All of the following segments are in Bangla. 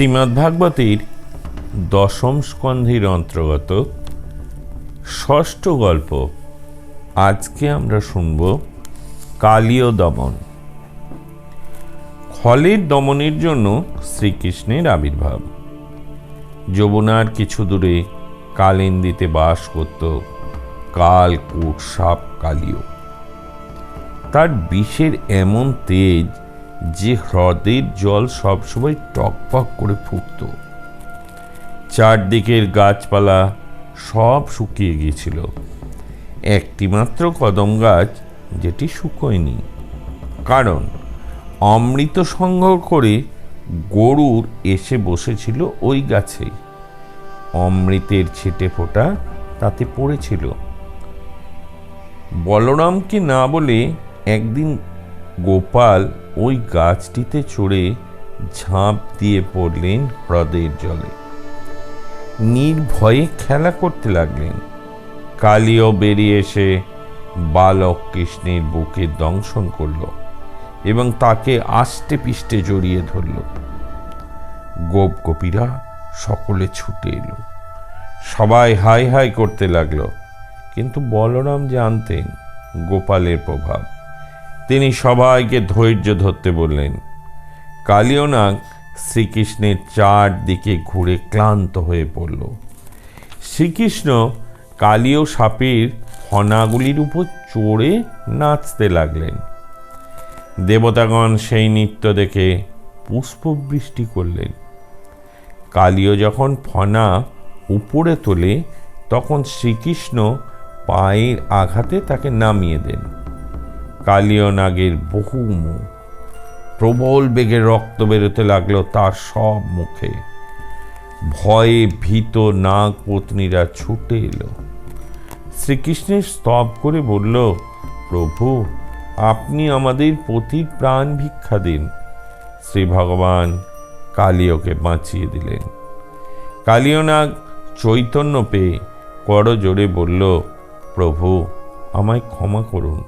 শ্রীমদ্ভাগবতীর দশম স্কন্ধের অন্তর্গত ষষ্ঠ গল্প আজকে আমরা শুনব কালীয় দমন। খলের দমনের জন্য শ্রীকৃষ্ণের আবির্ভাব। যমুনার কিছু দূরে কালিন্দিতে বাস করত কাল কুট সাপ কালীয়। তার বিষের এমন তেজ যে হ্রদের জল সবসময় টকপক করে ফুটত। চারদিকের গাছপালা সব শুকিয়ে গিয়েছিল। একটিমাত্র কদম গাছ যেটি শুকোয়নি। কারণ অমৃত সংগ্রহ করে গরুর এসে বসেছিল ওই গাছেই অমৃতের ছিটে ফোঁটা তাতে পড়েছিল। বলরামকে না বলে একদিন গোপাল ওই গাছটিতে চড়ে ঝাঁপ দিয়ে পড়লেন হ্রদের জলে। নির্ভয়ে খেলা করতে লাগলেন। কালীও বেরিয়ে এসে বালক কৃষ্ণের বুকে দংশন করল এবং তাকে আষ্টে পিষ্টে জড়িয়ে ধরল। গোপ গোপীরা সকলে ছুটে এলো। সবাই হাই হাই করতে লাগল, কিন্তু বলরাম জানতেন গোপালের প্রভাব। সবাইকে ধৈর্য ধরতে বললেন, কালিয়নাগ শ্রীকৃষ্ণের চারদিকে ঘুরে ক্লান্ত হয়ে পড়ল। শ্রীকৃষ্ণ কালীয় সাপের ফনাগুলির উপর চড়ে নাচতে লাগলেন। দেবতাগণ সেই নৃত্য দেখে পুষ্পবৃষ্টি করলেন। কালীয় যখন ফনা উপরে তোলে, তখন শ্রীকৃষ্ণ পায়ের আঘাতে তাকে নামিয়ে দেন। কালীয় নাগের বহু মুখ। প্রবল বেগে রক্ত বেরোতে লাগল তার সব মুখে। ভয়ে ভীত নাগ পত্নীরা ছুটে এলো। শ্রীকৃষ্ণের স্তব করে বলল, প্রভু, আপনি আমাদের পতির প্রাণ ভিক্ষা দিন। শ্রী ভগবান কালীয়কে বাঁচিয়ে দিলেন। কালীয়নাগ চৈতন্য পেয়ে করো জোরে বলল, প্রভু, আমায় ক্ষমা করুন।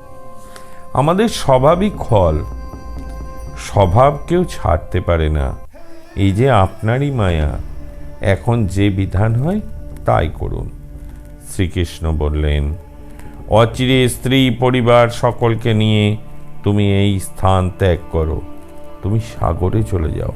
আমাদের স্বভাবই খল স্বভাব কেউ ছাড়তে পারে না। এই যে আপনারই মায়া, এখন যে বিধান হয় তাই করুন। শ্রীকৃষ্ণ বললেন, অচিরে স্ত্রী পরিবার সকলকে নিয়ে তুমি এই স্থান ত্যাগ করো। তুমি সাগরে চলে যাও।